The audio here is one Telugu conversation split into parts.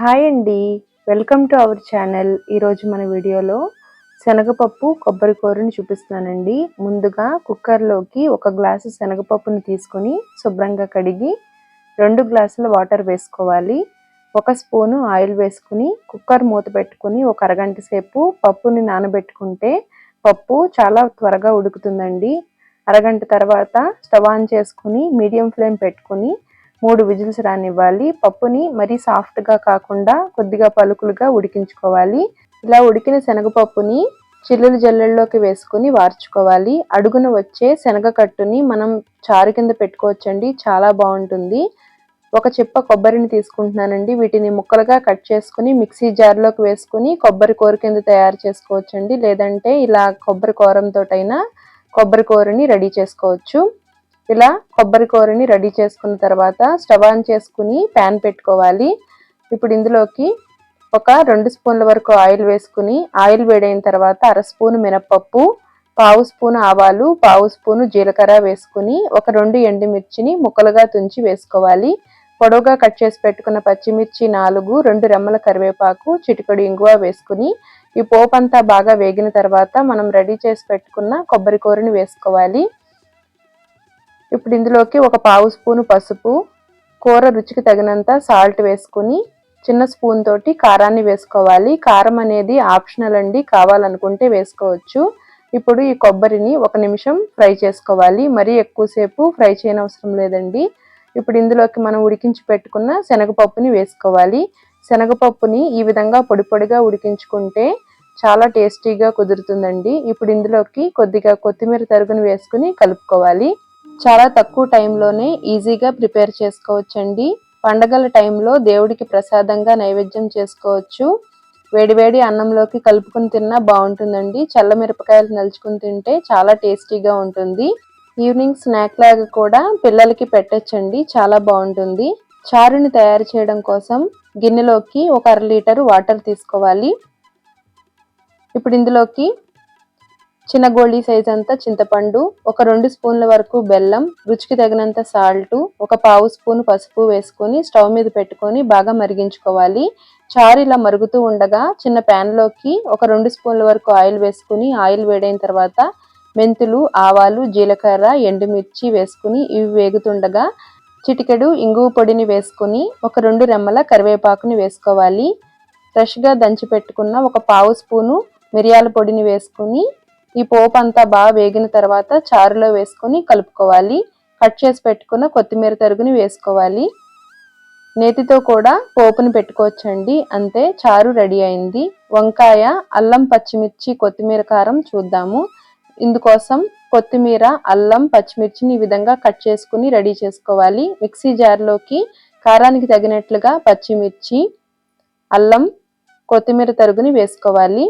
హాయ్ అండి. Welcome to our channel. ఈరోజు మన వీడియోలో శనగపప్పు కొబ్బరి కూరని చూపిస్తున్నానండి. ముందుగా కుక్కర్లోకి ఒక గ్లాసు శనగపప్పుని తీసుకొని శుభ్రంగా కడిగి రెండు గ్లాసుల వాటర్ వేసుకోవాలి. ఒక స్పూను ఆయిల్ వేసుకుని కుక్కర్ మూత పెట్టుకుని ఒక అరగంట సేపు పప్పుని నానబెట్టుకుంటే పప్పు చాలా త్వరగా ఉడుకుతుందండి. అరగంట తర్వాత స్టవ్ ఆన్ చేసుకుని మీడియం ఫ్లేమ్ పెట్టుకుని మూడు విజిల్స్ రానివ్వాలి. పప్పుని మరీ సాఫ్ట్గా కాకుండా కొద్దిగా పలుకులుగా ఉడికించుకోవాలి. ఇలా ఉడికిన శనగపప్పుని చిల్లులు జల్లెల్లోకి వేసుకుని వార్చుకోవాలి. అడుగున వచ్చే శనగ కట్టుని మనం చారు కింద పెట్టుకోవచ్చండి. చాలా బాగుంటుంది. ఒక చిప్ప కొబ్బరిని తీసుకుంటున్నానండి. వీటిని ముక్కలుగా కట్ చేసుకుని మిక్సీ జార్లోకి వేసుకుని కొబ్బరి కూర కింద తయారు చేసుకోవచ్చండి. లేదంటే ఇలా కొబ్బరి కూరంతోటైనా కొబ్బరి కూరని రెడీ చేసుకోవచ్చు. ఇలా కొబ్బరి కూరని రెడీ చేసుకున్న తర్వాత స్టవ్ ఆన్ చేసుకుని ప్యాన్ పెట్టుకోవాలి. ఇప్పుడు ఇందులోకి ఒక రెండు స్పూన్ల వరకు ఆయిల్ వేసుకుని ఆయిల్ వేడైన తర్వాత అర స్పూన్ మినప్పప్పు పావు స్పూన్ ఆవాలు పావు స్పూను జీలకర్ర వేసుకుని ఒక రెండు ఎండుమిర్చిని ముక్కలుగా తుంచి వేసుకోవాలి. పొడవుగా కట్ చేసి పెట్టుకున్న పచ్చిమిర్చి నాలుగు రెండు రెమ్మల కరివేపాకు చిటికడు ఇంగువ వేసుకుని ఈ పోపు అంతా బాగా వేగిన తర్వాత మనం రెడీ చేసి పెట్టుకున్న కొబ్బరి కూరని వేసుకోవాలి. ఇప్పుడు ఇందులోకి ఒక పావు స్పూను పసుపు కూర రుచికి తగినంత సాల్ట్ వేసుకుని చిన్న స్పూన్ తోటి కారాన్ని వేసుకోవాలి. కారం అనేది ఆప్షనల్ అండి కావాలనుకుంటే వేసుకోవచ్చు. ఇప్పుడు ఈ కొబ్బరిని ఒక నిమిషం ఫ్రై చేసుకోవాలి. మరీ ఎక్కువసేపు ఫ్రై చేయనవసరం లేదండి. ఇప్పుడు ఇందులోకి మనం ఉడికించి పెట్టుకున్న శనగపప్పుని వేసుకోవాలి. శనగపప్పుని ఈ విధంగా పొడి పొడిగా ఉడికించుకుంటే చాలా టేస్టీగా కుదురుతుందండి. ఇప్పుడు ఇందులోకి కొద్దిగా కొత్తిమీర తరుగును వేసుకుని కలుపుకోవాలి. చాలా తక్కువ టైంలోనే ఈజీగా ప్రిపేర్ చేసుకోవచ్చండి. పండగల టైంలో దేవుడికి ప్రసాదంగా నైవేద్యం చేసుకోవచ్చు. వేడివేడి అన్నంలోకి కలుపుకుని తిన్నా బాగుంటుందండి. చల్ల మిరపకాయలు నలుచుకుని తింటే చాలా టేస్టీగా ఉంటుంది. ఈవినింగ్ స్నాక్ లాగా కూడా పిల్లలకి పెట్టచ్చండి. చాలా బాగుంటుంది. చారుని తయారు చేయడం కోసం గిన్నెలోకి ఒక అర లీటర్ వాటర్ తీసుకోవాలి. ఇప్పుడు ఇందులోకి చిన్న గోళీ సైజ్ అంతా చింతపండు ఒక రెండు స్పూన్ల వరకు బెల్లం రుచికి తగినంత సాల్ట్ ఒక పావు స్పూన్ పసుపు వేసుకొని స్టవ్ మీద పెట్టుకొని బాగా మరిగించుకోవాలి. చారు ఇలా మరుగుతూ ఉండగా చిన్న ప్యాన్లోకి ఒక రెండు స్పూన్ల వరకు ఆయిల్ వేసుకుని ఆయిల్ వేడైన తర్వాత మెంతులు ఆవాలు జీలకర్ర ఎండుమిర్చి వేసుకుని ఇవి వేగుతుండగా చిటికెడు ఇంగువ పొడిని వేసుకుని ఒక రెండు రెమ్మల కరివేపాకుని వేసుకోవాలి. ఫ్రెష్గా దంచి పెట్టుకున్న ఒక పావు స్పూను మిరియాల పొడిని వేసుకుని ఈ పోపు అంతా బాగా వేగిన తర్వాత చారులో వేసుకొని కలుపుకోవాలి. కట్ చేసి పెట్టుకున్న కొత్తిమీర తరుగుని వేసుకోవాలి. నేతితో కూడా పోపుని పెట్టుకోవచ్చండి. అంతే చారు రెడీ అయింది. వంకాయ అల్లం పచ్చిమిర్చి కొత్తిమీర కారం చూద్దాము. ఇందుకోసం కొత్తిమీర అల్లం పచ్చిమిర్చిని ఈ విధంగా కట్ చేసుకుని రెడీ చేసుకోవాలి. మిక్సీ జార్లోకి కారానికి తగినట్లుగా పచ్చిమిర్చి అల్లం కొత్తిమీర తరుగుని వేసుకోవాలి.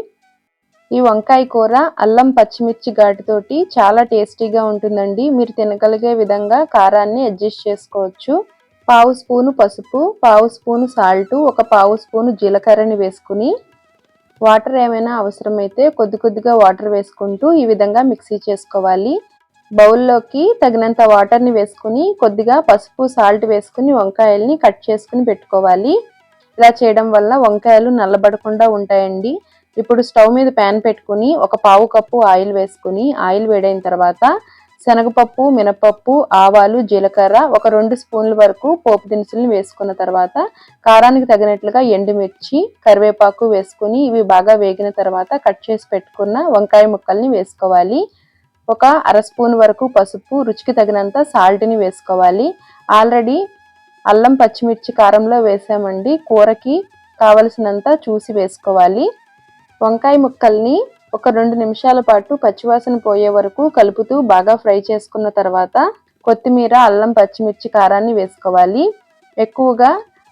ఈ వంకాయ కూర అల్లం పచ్చిమిర్చి ఘాటుతోటి చాలా టేస్టీగా ఉంటుందండి. మీరు తినగలిగే విధంగా కారాన్ని అడ్జస్ట్ చేసుకోవచ్చు. పావు స్పూను పసుపు పావు స్పూను సాల్ట్ ఒక పావు స్పూను జీలకర్రని వేసుకుని వాటర్ ఏమైనా అవసరమైతే కొద్ది కొద్దిగా వాటర్ వేసుకుంటూ ఈ విధంగా మిక్సీ చేసుకోవాలి. బౌల్లోకి తగినంత వాటర్ని వేసుకుని కొద్దిగా పసుపు సాల్ట్ వేసుకుని వంకాయల్ని కట్ చేసుకుని పెట్టుకోవాలి. ఇలా చేయడం వల్ల వంకాయలు నల్లబడకుండా ఉంటాయండి. ఇప్పుడు స్టవ్ మీద ప్యాన్ పెట్టుకుని ఒక పావు కప్పు ఆయిల్ వేసుకుని ఆయిల్ వేడైన తర్వాత శనగపప్పు మినపప్పు ఆవాలు జీలకర్ర ఒక రెండు స్పూన్ల వరకు పోపు దినుసులను వేసుకున్న తర్వాత కారానికి తగినట్లుగా ఎండుమిర్చి కరివేపాకు వేసుకుని ఇవి బాగా వేగిన తర్వాత కట్ చేసి పెట్టుకున్న వంకాయ ముక్కల్ని వేసుకోవాలి. ఒక అర స్పూన్ వరకు పసుపు రుచికి తగినంత సాల్ట్ని వేసుకోవాలి. ఆల్రెడీ అల్లం పచ్చిమిర్చి కారంలో వేసామండి. కూరకి కావలసినంత చూసి వేసుకోవాలి. వంకాయ ముక్కల్ని ఒక రెండు నిమిషాల పాటు పచ్చివాసన పోయే వరకు కలుపుతూ బాగా ఫ్రై చేసుకున్న తర్వాత కొత్తిమీర అల్లం పచ్చిమిర్చి కారాన్ని వేసుకోవాలి. ఎక్కువగా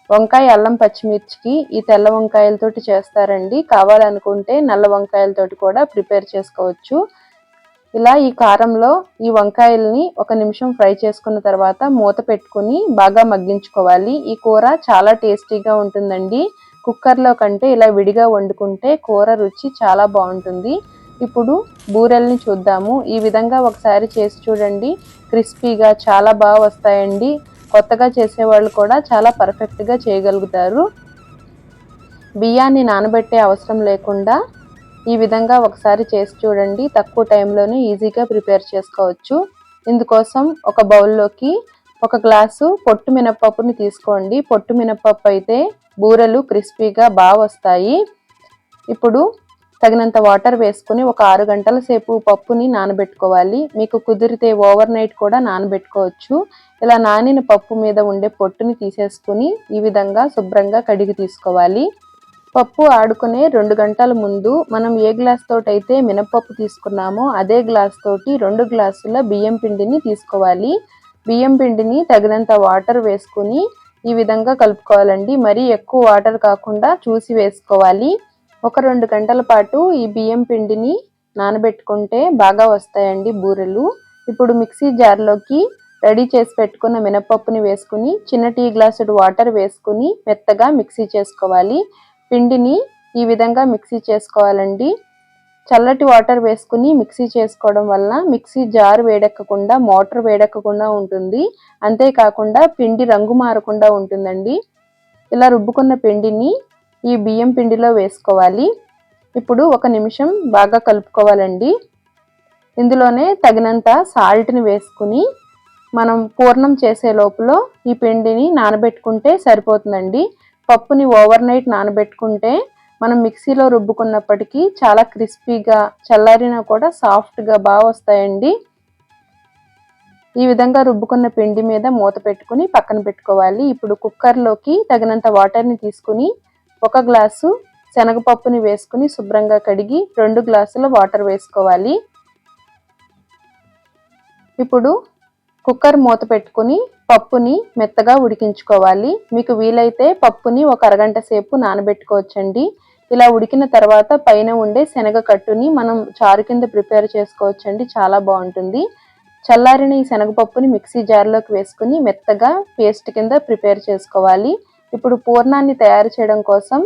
వంకాయ అల్లం పచ్చిమిర్చికి ఈ తెల్ల వంకాయలతోటి చేస్తారండి. కావాలనుకుంటే నల్ల వంకాయలతోటి కూడా ప్రిపేర్ చేసుకోవచ్చు. ఇలా ఈ కారంలో ఈ వంకాయల్ని ఒక నిమిషం ఫ్రై చేసుకున్న తర్వాత మూత పెట్టుకుని బాగా మగ్గించుకోవాలి. ఈ కూర చాలా టేస్టీగా ఉంటుందండి. కుక్కర్లో కంటే ఇలా విడిగా వండుకుంటే కూర రుచి చాలా బాగుంటుంది. ఇప్పుడు బూరెల్ని చూద్దాము. ఈ విధంగా ఒకసారి చేసి చూడండి. క్రిస్పీగా చాలా బాగా వస్తాయండి. కొత్తగా చేసేవాళ్ళు కూడా చాలా పర్ఫెక్ట్గా చేయగలుగుతారు. బియ్యాన్ని నానబెట్టే అవసరం లేకుండా ఈ విధంగా ఒకసారి చేసి చూడండి. తక్కువ టైంలోనే ఈజీగా ప్రిపేర్ చేసుకోవచ్చు. ఇందుకోసం ఒక బౌల్లోకి ఒక గ్లాసు పొట్టు మినప్పప్పుని తీసుకోండి. పొట్టు మినప్పప్పు అయితే బూరెలు క్రిస్పీగా బాగా వస్తాయి ఇప్పుడు తగినంత వాటర్ వేసుకుని ఒక ఆరు గంటల సేపు పప్పుని నానబెట్టుకోవాలి. మీకు కుదిరితే ఓవర్ నైట్ కూడా నానబెట్టుకోవచ్చు. ఇలా నానిన పప్పు మీద ఉండే పొట్టుని తీసేసుకుని ఈ విధంగా శుభ్రంగా కడిగి తీసుకోవాలి. పప్పు ఆడుకునే రెండు గంటల ముందు మనం ఏ గ్లాస్ తోటైతే అయితే మినపప్పు తీసుకున్నామో అదే గ్లాస్ తోటి రెండు గ్లాసుల బియ్యం పిండిని తీసుకోవాలి. బియ్యం పిండిని తగినంత వాటర్ వేసుకుని ఈ విధంగా కలుపుకోవాలండి. మరీ ఎక్కువ వాటర్ కాకుండా చూసి వేసుకోవాలి. ఒక రెండు గంటల పాటు ఈ బియ్యం పిండిని నానబెట్టుకుంటే బాగా వస్తాయండి బూరెలు. ఇప్పుడు మిక్సీ జార్లోకి రెడీ చేసి పెట్టుకున్న మినపప్పుని వేసుకుని చిన్న టీ గ్లాసుడు వాటర్ వేసుకుని మెత్తగా మిక్సీ చేసుకోవాలి. పిండిని ఈ విధంగా మిక్సీ చేసుకోవాలండి. చల్లటి వాటర్ వేసుకుని మిక్సీ చేసుకోవడం వల్ల మిక్సీ జార్ వేడెక్కకుండా మోటార్ వేడెక్కకుండా ఉంటుంది. అంతేకాకుండా పిండి రంగు మారకుండా ఉంటుందండి. ఇలా రుబ్బుకున్న పిండిని ఈ బియ్యం పిండిలో వేసుకోవాలి. ఇప్పుడు ఒక నిమిషం బాగా కలుపుకోవాలండి. ఇందులోనే తగినంత సాల్ట్ని వేసుకుని మనం పూర్ణం చేసే లోపల ఈ పిండిని నానబెట్టుకుంటే సరిపోతుందండి. పప్పుని ఓవర్ నైట్ నానబెట్టుకుంటే మనం మిక్సీలో రుబ్బుకున్నప్పటికీ చాలా క్రిస్పీగా చల్లారినా కూడా సాఫ్ట్గా బాగా వస్తాయండి. ఈ విధంగా రుబ్బుకున్న పిండి మీద మూత పెట్టుకుని పక్కన పెట్టుకోవాలి. ఇప్పుడు కుక్కర్లోకి తగినంత వాటర్ని తీసుకుని ఒక గ్లాసు శనగపప్పుని వేసుకుని శుభ్రంగా కడిగి రెండు గ్లాసుల వాటర్ వేసుకోవాలి. ఇప్పుడు కుక్కర్ మూత పెట్టుకుని పప్పుని మెత్తగా ఉడికించుకోవాలి. మీకు వీలైతే పప్పుని ఒక అరగంట సేపు నానబెట్టుకోవచ్చండి. ఇలా ఉడికిన తర్వాత పైన ఉండే శనగ కట్టుని మనం చారు కింద ప్రిపేర్ చేసుకోవచ్చండి చాలా బాగుంటుంది. చల్లారిన ఈ శనగపప్పుని మిక్సీ జార్లోకి వేసుకుని మెత్తగా పేస్ట్ కింద ప్రిపేర్ చేసుకోవాలి. ఇప్పుడు పూర్ణాన్ని తయారు చేయడం కోసం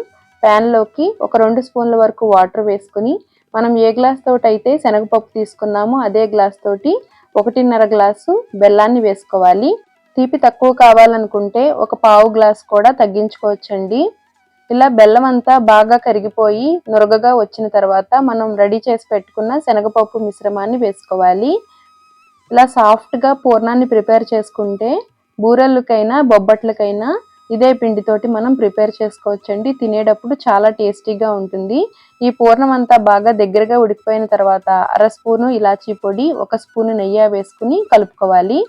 ప్యాన్లోకి ఒక రెండు స్పూన్ల వరకు వాటర్ వేసుకుని మనం ఏ గ్లాస్ తోటి అయితే శనగపప్పు తీసుకున్నామో అదే గ్లాస్ తోటి ఒకటిన్నర గ్లాసు బెల్లాన్ని వేసుకోవాలి. తీపి తక్కువ కావాలనుకుంటే ఒక పావు గ్లాస్ కూడా తగ్గించుకోవచ్చండి. ఇలా బెల్లం అంతా బాగా కరిగిపోయి నురగగా వచ్చిన తర్వాత మనం రెడీ చేసి పెట్టుకున్న శనగపప్పు మిశ్రమాన్ని వేసుకోవాలి. ఇలా సాఫ్ట్గా పూర్ణాన్ని ప్రిపేర్ చేసుకుంటే బూరెళ్ళకైనా బొబ్బట్లకైనా ఇదే పిండితోటి మనం ప్రిపేర్ చేసుకోవచ్చండి. తినేటప్పుడు చాలా టేస్టీగా ఉంటుంది. ఈ పూర్ణం అంతా బాగా దగ్గరగా ఉడికిపోయిన తర్వాత అర స్పూను ఇలాచీ పొడి ఒక స్పూను నెయ్యి వేసుకుని కలుపుకోవాలి.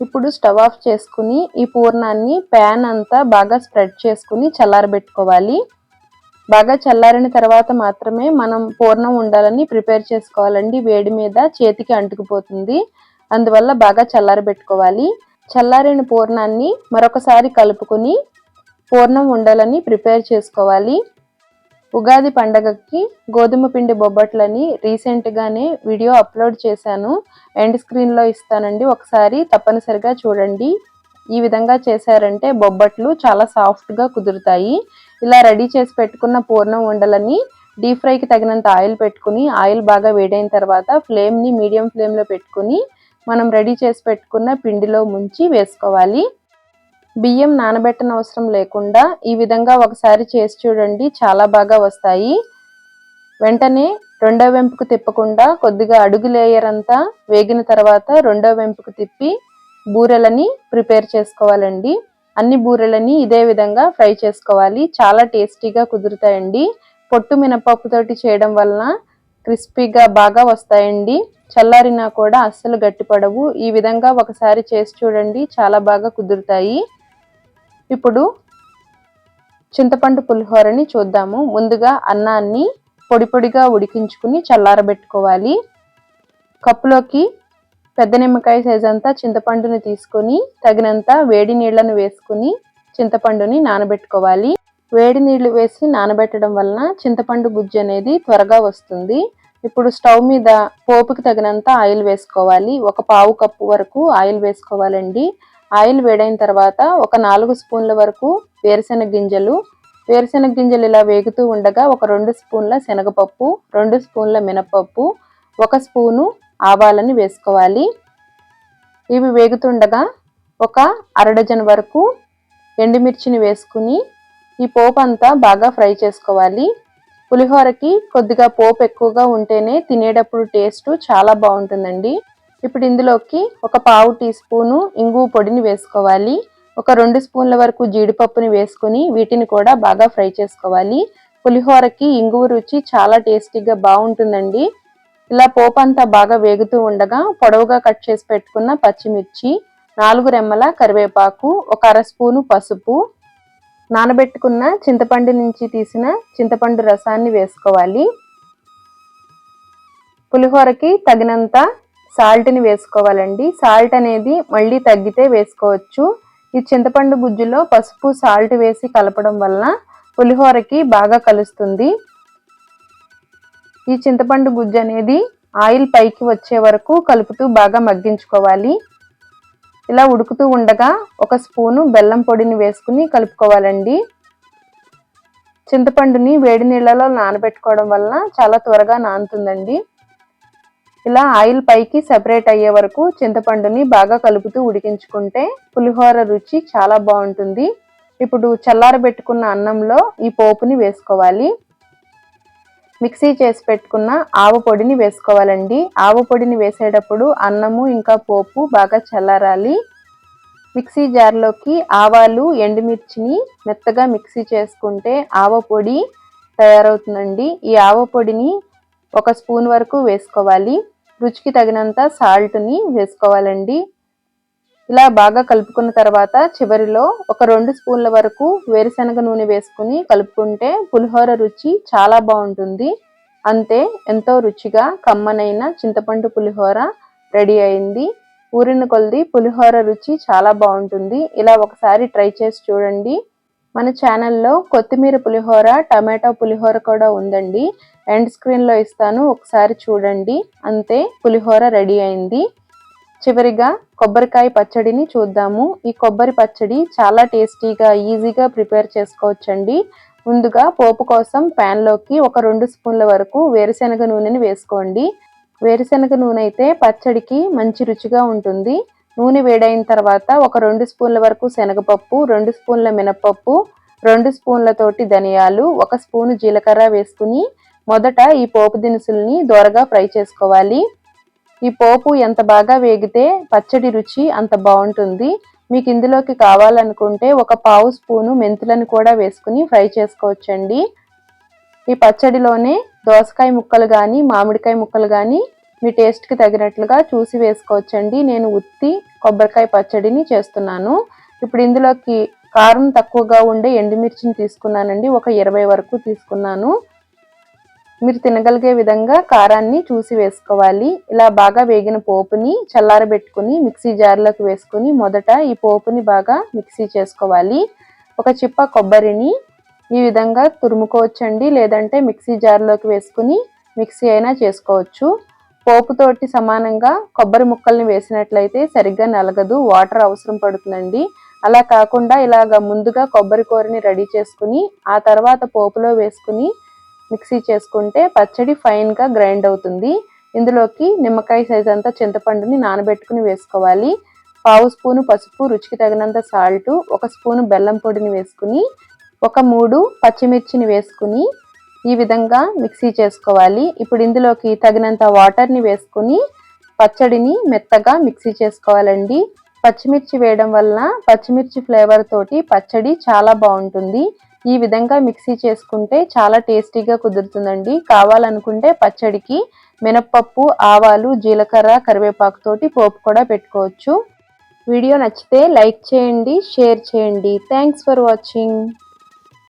ఇప్పుడు స్టవ్ ఆఫ్ చేసుకుని ఈ పూర్ణాన్ని ప్యాన్ అంతా బాగా స్ప్రెడ్ చేసుకుని చల్లారబెట్టుకోవాలి బాగా చల్లారిన తర్వాత మాత్రమే మనం పూర్ణం ఉండాలని ప్రిపేర్ చేసుకోవాలండి. వేడి మీద చేతికి అంటుకుపోతుంది. అందువల్ల బాగా చల్లారబెట్టుకోవాలి చల్లారిన పూర్ణాన్ని మరొకసారి కలుపుకొని పూర్ణం ఉండాలని ప్రిపేర్ చేసుకోవాలి. ఉగాది పండగకి గోధుమ పిండి బొబ్బట్లని రీసెంట్గానే వీడియో అప్లోడ్ చేశాను. ఎండ్ స్క్రీన్లో ఇస్తానండి. ఒకసారి తప్పనిసరిగా చూడండి. ఈ విధంగా చేశారంటే బొబ్బట్లు చాలా సాఫ్ట్గా కుదురుతాయి. ఇలా రెడీ చేసి పెట్టుకున్న పూర్ణం ఉండలని డీప్ ఫ్రైకి తగినంత ఆయిల్ పెట్టుకుని ఆయిల్ బాగా వేడైన తర్వాత ఫ్లేమ్ని మీడియం ఫ్లేమ్లో పెట్టుకుని మనం రెడీ చేసి పెట్టుకున్న పిండిలో ముంచి వేసుకోవాలి. బియ్యం నానబెట్టన అవసరం లేకుండా ఈ విధంగా ఒకసారి చేసి చూడండి. చాలా బాగా వస్తాయి. వెంటనే రెండో వెంపుకు తిప్పకుండా కొద్దిగా అడుగు లేయర్ అంతా వేగిన తర్వాత రెండో వెంపుకు తిప్పి బూరెలని ప్రిపేర్ చేసుకోవాలండి. అన్ని బూరెలని ఇదే విధంగా ఫ్రై చేసుకోవాలి. చాలా టేస్టీగా కుదురుతాయండి. పొట్టు మినపప్పుతోటి చేయడం వలన క్రిస్పీగా బాగా వస్తాయండి. చల్లారినా కూడా అస్సలు గట్టిపడవు. ఈ విధంగా ఒకసారి చేసి చూడండి. చాలా బాగా కుదురుతాయి. ఇప్పుడు చింతపండు పులిహోరని చూద్దాము. ముందుగా అన్నాన్ని పొడి పొడిగా ఉడికించుకుని చల్లారబెట్టుకోవాలి. కప్పులోకి పెద్ద నిమ్మకాయ సైజ్ అంతా చింతపండుని తీసుకొని తగినంత వేడి నీళ్ళను వేసుకుని చింతపండుని నానబెట్టుకోవాలి. వేడి నీళ్ళు వేసి నానబెట్టడం వలన చింతపండు గుజ్జు అనేది త్వరగా వస్తుంది. ఇప్పుడు స్టవ్ మీద పోపుకి తగినంత ఆయిల్ వేసుకోవాలి. ఒక పావు కప్పు వరకు ఆయిల్ వేసుకోవాలండి. ఆయిల్ వేడైన తర్వాత ఒక నాలుగు స్పూన్ల వరకు వేరుశెనగ గింజలు. వేరుశెనగ గింజలు ఇలా వేగుతూ ఉండగా ఒక రెండు స్పూన్ల శనగపప్పు రెండు స్పూన్ల మినపప్పు ఒక స్పూను ఆవాలని వేసుకోవాలి. ఇవి వేగుతుండగా ఒక అరడజన్ వరకు ఎండుమిర్చిని వేసుకుని ఈ పోపు అంతా బాగా ఫ్రై చేసుకోవాలి. పులిహోరకి కొద్దిగా పోపు ఎక్కువగా ఉంటేనే తినేటప్పుడు టేస్ట్ చాలా బాగుంటుందండి. ఇప్పుడు ఇందులోకి ఒక పావు టీ స్పూను ఇంగువ పొడిని వేసుకోవాలి. ఒక రెండు స్పూన్ల వరకు జీడిపప్పుని వేసుకుని వీటిని కూడా బాగా ఫ్రై చేసుకోవాలి. పులిహోరకి ఇంగువ రుచి చాలా టేస్టీగా బాగుంటుందండి. ఇలా పోపు అంతా బాగా వేగుతూ ఉండగా పొడవుగా కట్ చేసి పెట్టుకున్న పచ్చిమిర్చి నాలుగు రెమ్మల కరివేపాకు ఒక అర స్పూను పసుపు నానబెట్టుకున్న చింతపండు నుంచి తీసిన చింతపండు రసాన్ని వేసుకోవాలి. పులిహోరకి తగినంత సాల్ట్ని వేసుకోవాలండి. సాల్ట్ అనేది మళ్ళీ తగ్గితే వేసుకోవచ్చు. ఈ చింతపండు గుజ్జులో పసుపు సాల్ట్ వేసి కలపడం వలన పులిహోరకి బాగా కలుస్తుంది. ఈ చింతపండు గుజ్జు అనేది ఆయిల్ పైకి వచ్చే వరకు కలుపుతూ బాగా మగ్గించుకోవాలి. ఇలా ఉడుకుతూ ఉండగా ఒక స్పూను బెల్లం పొడిని వేసుకుని కలుపుకోవాలండి. చింతపండుని వేడి నీళ్ళలో నానబెట్టుకోవడం వలన చాలా త్వరగా నానుతుందండి. ఇలా ఆయిల్ పైకి సెపరేట్ అయ్యే వరకు చింతపండుని బాగా కలుపుతూ ఉడికించుకుంటే పులిహోర రుచి చాలా బాగుంటుంది. ఇప్పుడు చల్లారబెట్టుకున్న అన్నంలో ఈ పోపుని వేసుకోవాలి. మిక్సీ చేసి పెట్టుకున్న ఆవు పొడిని వేసుకోవాలండి. ఆవు పొడిని వేసేటప్పుడు అన్నము ఇంకా పోపు బాగా చల్లారాలి. మిక్సీ జార్లోకి ఆవాలు ఎండుమిర్చిని మెత్తగా మిక్సీ చేసుకుంటే ఆవ పొడి తయారవుతుందండి. ఈ ఆవ పొడిని ఒక స్పూన్ వరకు వేసుకోవాలి. రుచికి తగినంత సాల్ట్ని వేసుకోవాలండి. ఇలా బాగా కలుపుకున్న తర్వాత చివరిలో ఒక రెండు స్పూన్ల వరకు వేరుశనగ నూనె వేసుకుని కలుపుకుంటే పులిహోర రుచి చాలా బాగుంటుంది. అంతే ఎంతో రుచిగా కమ్మనైన చింతపండు పులిహోర రెడీ అయింది. ఊరిన కొలది పులిహోర రుచి చాలా బాగుంటుంది. ఇలా ఒకసారి ట్రై చేసి చూడండి. మన ఛానల్లో కొత్తిమీర పులిహోర టమాటో పులిహోర కూడా ఉందండి. ఎండ్ స్క్రీన్లో ఇస్తాను ఒకసారి చూడండి. అంతే పులిహోర రెడీ అయింది. చివరిగా కొబ్బరికాయ పచ్చడిని చూద్దాము. ఈ కొబ్బరి పచ్చడి చాలా టేస్టీగా ఈజీగా ప్రిపేర్ చేసుకోవచ్చండి. ముందుగా పోపు కోసం ప్యాన్లోకి ఒక రెండు స్పూన్ల వరకు వేరుశనగ నూనెని వేసుకోండి. వేరుశెనగ నూనె అయితే పచ్చడికి మంచి రుచిగా ఉంటుంది. నూనె వేడైన తర్వాత ఒక రెండు స్పూన్ల వరకు శనగపప్పు రెండు స్పూన్ల మినపప్పు రెండు స్పూన్లతోటి ధనియాలు ఒక స్పూను జీలకర్ర వేసుకుని మొదట ఈ పోపు దినుసుల్ని దోరగా ఫ్రై చేసుకోవాలి. ఈ పోపు ఎంత బాగా వేగితే పచ్చడి రుచి అంత బాగుంటుంది. మీకు ఇందులోకి కావాలనుకుంటే ఒక పావు స్పూను మెంతులను కూడా వేసుకుని ఫ్రై చేసుకోవచ్చండి. ఈ పచ్చడిలోనే దోసకాయ ముక్కలు కానీ మామిడికాయ ముక్కలు కానీ మీ టేస్ట్కి తగినట్లుగా చూసి వేసుకోవచ్చండి. నేను ఉత్తి కొబ్బరికాయ పచ్చడిని చేస్తున్నాను. ఇప్పుడు ఇందులోకి కారం తక్కువగా ఉండే ఎండుమిర్చిని తీసుకున్నానండి. ఒక ఇరవై వరకు తీసుకున్నాను. మీరు తినగలిగే విధంగా కారాన్ని చూసి వేసుకోవాలి. ఇలా బాగా వేగిన పోపుని చల్లారబెట్టుకుని మిక్సీ జార్లోకి వేసుకుని మొదట ఈ పోపుని బాగా మిక్సీ చేసుకోవాలి. ఒక చిప్ప కొబ్బరిని ఈ విధంగా తురుముకోవచ్చండి. లేదంటే మిక్సీ జార్లోకి వేసుకుని మిక్సీ అయినా చేసుకోవచ్చు. పోపుతోటి సమానంగా కొబ్బరి ముక్కల్ని వేసినట్లయితే సరిగ్గా నలగదు వాటర్ అవసరం పడుతుందండి. అలా కాకుండా ఇలాగ ముందుగా కొబ్బరి కూరని రెడీ చేసుకుని ఆ తర్వాత పోపులో వేసుకుని మిక్సీ చేసుకుంటే పచ్చడి ఫైన్గా గ్రైండ్ అవుతుంది. ఇందులోకి నిమ్మకాయ సైజ్ అంతా చింతపండుని నానబెట్టుకుని వేసుకోవాలి. పావు స్పూను పసుపు రుచికి తగినంత సాల్ట్ ఒక స్పూను బెల్లం పొడిని వేసుకుని ఒక మూడు పచ్చిమిర్చిని వేసుకుని ఈ విధంగా మిక్సీ చేసుకోవాలి. ఇప్పుడు ఇందులోకి తగినంత వాటర్ని వేసుకుని పచ్చడిని మెత్తగా మిక్సీ చేసుకోవాలండి. పచ్చిమిర్చి వేయడం వలన పచ్చిమిర్చి ఫ్లేవర్ తోటి పచ్చడి చాలా బాగుంటుంది. ఈ విధంగా మిక్సీ చేసుకుంటే చాలా టేస్టీగా కుదురుతుందండి. కావాలనుకుంటే పచ్చడికి మినప్పప్పు ఆవాలు జీలకర్ర కరివేపాకుతోటి పోపు కూడా పెట్టుకోవచ్చు. వీడియో నచ్చితే లైక్ చేయండి షేర్ చేయండి. Thanks for watching.